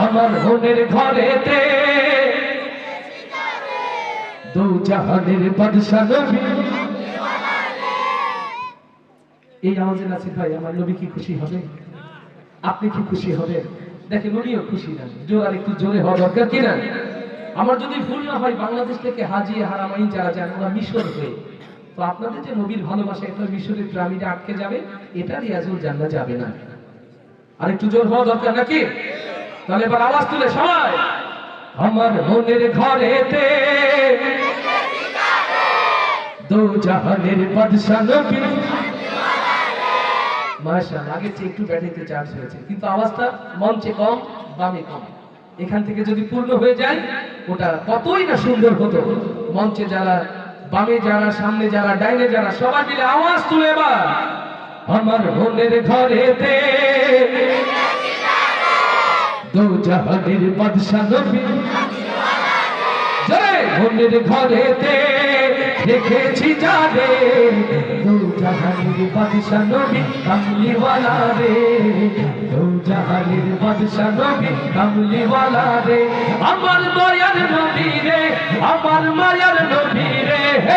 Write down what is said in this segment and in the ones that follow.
আমার মনের ঘরেতে। দু জাহানের বাদশা নবী। এই আওয়াজে নাচি ভাই, আমার নবী কি খুশি হবে? আপনি কি খুশি হবে? দেখেন, উনিও খুশি না। জোর আর একটু জোরে হওয়া দরকার কিনা আমার যদি ভুল না হয়, বাংলাদেশ থেকে হাজি হারামাই যারা যান, ওরা মিশর হয়ে। তো আপনাদের যে নবীর ভালোবাসা, এটা মিশরের পিরামিডে আটকে যাবে, এটা রিয়াজুল জান্না যাবে না। আর একটু জোর হওয়া দরকার নাকি? তাহলে এবার আওয়াজ তুলে সবাই। আমার মনের ঘরেতে দু জাহানের বাদশা নবী। মাশাআল্লাহ, আগের চেয়ে একটু ব্যাটারিতে চার্জ হয়েছে। কিন্তু আওয়াজটা মঞ্চে কম, বামে কম। এখান থেকে যদি পূর্ণ হয়ে যায়, ওটা কতই না সুন্দর হতো। মঞ্চে যারা বামে, যারা সামনে, যারা ডাইনে, যারা সবাই মিলে আওয়াজ তুলে এবার। আমার মনের ঘরেতে দু জাহানের বাদশা নবী। জয় মনের ঘরেতে দেখেছি যারে। দু জাহানের বাদশা নবী, কামলিওয়ালা রে। দু জাহানের বাদশা নবী, কামলিওয়ালা রে। আমার দয়ার নবী রে, আমার মায়ার নবী রে। হে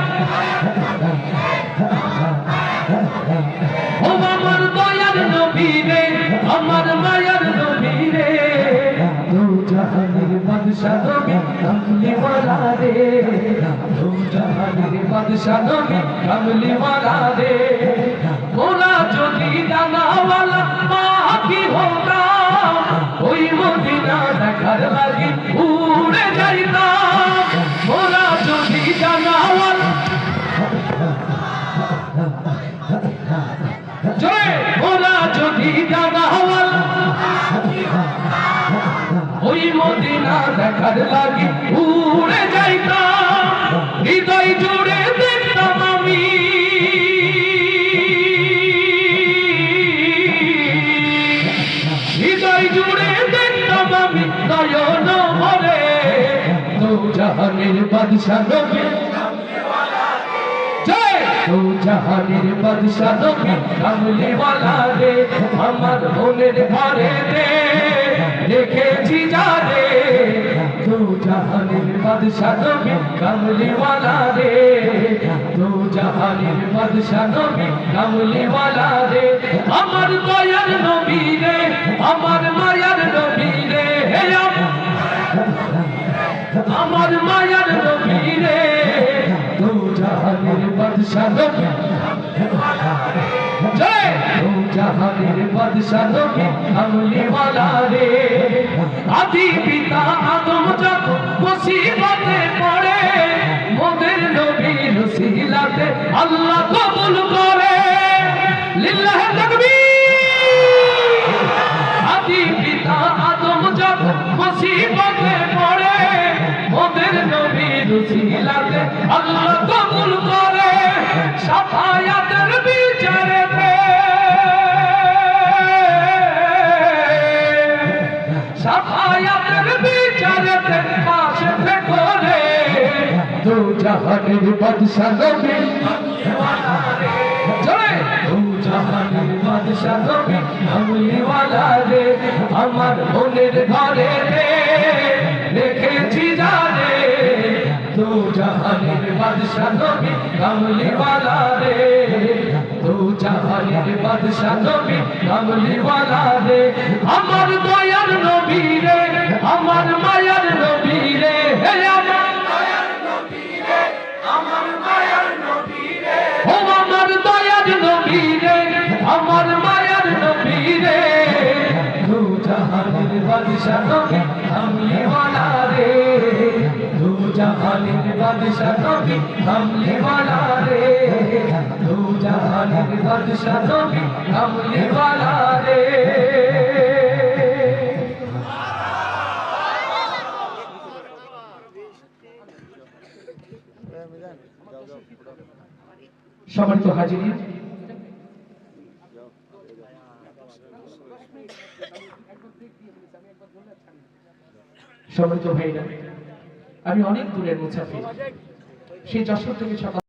জাহানের বাদশা নবী কামলিওয়ালা রে মোরা যদি হতাম ওই মদিনা দেখার লাগি উড়ে যাইতাম মোরা যদি ডানাওয়ালা জয় ওরা যদি ডানা হওয়াল ওই মদিনা দেখার লাগি উড়ে যাইতাম। জাহানের বাদশা নবী। জাহানের বাদশা নবী, কামলিওয়ালা রে, আমার মনের ঘরে রে তো জাহানের বাদশা নবী, কামলিওয়ালা রে জাহানের বাদশা নবী, কামলিওয়ালা রে, আমার দয়ার নবী রে, আমার মায়ার নবী আমার মায়ার নবী রে দু জাহানের বাদশা নবী জয়। দু জাহানের বাদশা নবী কামলিওয়ালা রে। আদি পিতা আদম যখন মুসিবতে পড়ে মোদের নবীর সিলাতে আল্লাহ সিলাতে আল্লাহ কবুল করে সাফায়াতের বিচারে সাফায়াতের বিচারে পাশে করে দু জাহানের বাদশা নবী। জয় দু জাহানের বাদশা বাদশা নবী রে দু জাহানের বাদশা নবী কামলিওয়ালা রে আমার দয়ার নবী রে আমার মায়ার নবী রে হে আমার ও আমার দয়ার নবী রে আমার মায়ার নবী রে দু জাহানের বাদশা নবী রে দু জাহানের বাদশা নবী কামলিওয়ালা রে। দু জাহানের বাদশা নবী কামলি ওয়ালা রে। সম্মানিত হাজির সম্মানিত ভাইরা আমি অনেক দূরের মুসাফির সেই যশোর থেকে সকাল